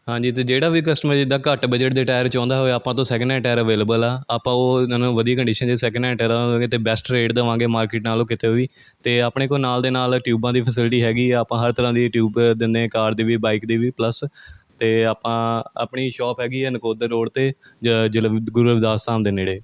ਹਾਂਜੀ ਅਤੇ ਜਿਹੜਾ ਵੀ ਕਸਟਮਰ ਜਿੱਦਾਂ ਘੱਟ ਬਜਟ ਦੇ ਟਾਇਰ ਚਾਹੁੰਦਾ ਹੋਵੇ, ਆਪਾਂ ਤੋਂ ਸੈਕਿੰਡ ਹੈਂਡ ਟਾਇਰ ਅਵੇਲੇਬਲ ਆ। ਆਪਾਂ ਉਹ ਇਹਨਾਂ ਨੂੰ ਵਧੀਆ ਕੰਡੀਸ਼ਨ ਦੇ ਸੈਕਿੰਡ ਹੈਂਡ ਟਾਇਰਾਂ ਦੇਵਾਂਗੇ ਅਤੇ ਬੈਸਟ ਰੇਟ ਦੇਵਾਂਗੇ ਮਾਰਕੀਟ ਨਾਲੋਂ ਕਿਤੇ ਵੀ। ਅਤੇ ਆਪਣੇ ਕੋਲ ਨਾਲ ਦੇ ਨਾਲ ਟਿਊਬਾਂ ਦੀ ਫੈਸਿਲਿਟੀ ਹੈਗੀ ਆ, ਆਪਾਂ ਹਰ ਤਰ੍ਹਾਂ ਦੀ ਟਿਊਬ ਦਿੰਦੇ ਕਾਰ ਦੀ ਵੀ ਬਾਈਕ ਦੀ ਵੀ ਪਲੱਸ ਅਤੇ ਆਪਾਂ ਆਪਣੀ ਸ਼ੋਪ ਹੈਗੀ ਆ ਨਕੋਦਰ ਰੋਡ 'ਤੇ, ਜ ਜਲ ਗੁਰੂ ਰਵਿਦਾਸ ਧਾਮ ਦੇ ਨੇੜੇ।